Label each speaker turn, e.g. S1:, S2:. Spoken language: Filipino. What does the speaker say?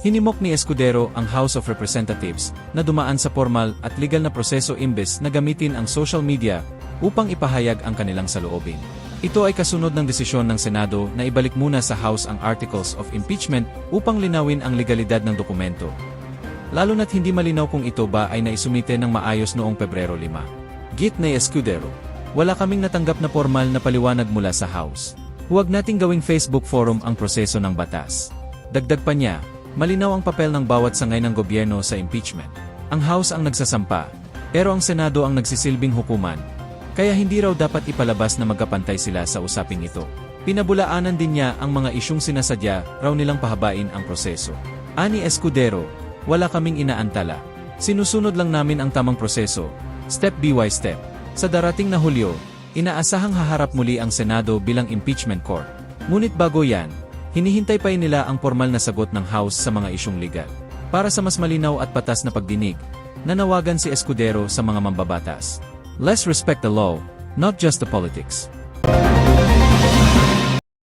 S1: Hinimok ni Escudero ang House of Representatives na dumaan sa formal at legal na proseso imbes na gamitin ang social media upang ipahayag ang kanilang saloobin. Ito ay kasunod ng desisyon ng Senado na ibalik muna sa House ang Articles of Impeachment upang linawin ang legalidad ng dokumento. Lalo na't hindi malinaw kung ito ba ay naisumite ng maayos noong Pebrero 5. Git ni Escudero. Wala kaming natanggap na formal na paliwanag mula sa House. Huwag nating gawing Facebook forum ang proseso ng batas. Dagdag pa niya, malinaw ang papel ng bawat sangay ng gobyerno sa impeachment. Ang House ang nagsasampa, pero ang Senado ang nagsisilbing hukuman, kaya hindi raw dapat ipalabas na magkapantay sila sa usaping ito. Pinabulaanan din niya ang mga isyung sinasadya raw nilang pahabain ang proseso. Ani Escudero, wala kaming inaantala. Sinusunod lang namin ang tamang proseso, step by step. Sa darating na Hulyo, inaasahang haharap muli ang Senado bilang impeachment court. Ngunit bago yan, hinihintay pa nila ang formal na sagot ng House sa mga isyung legal. Para sa mas malinaw at patas na pagdinig, nanawagan si Escudero sa mga mambabatas. Let's respect the law, not just the politics.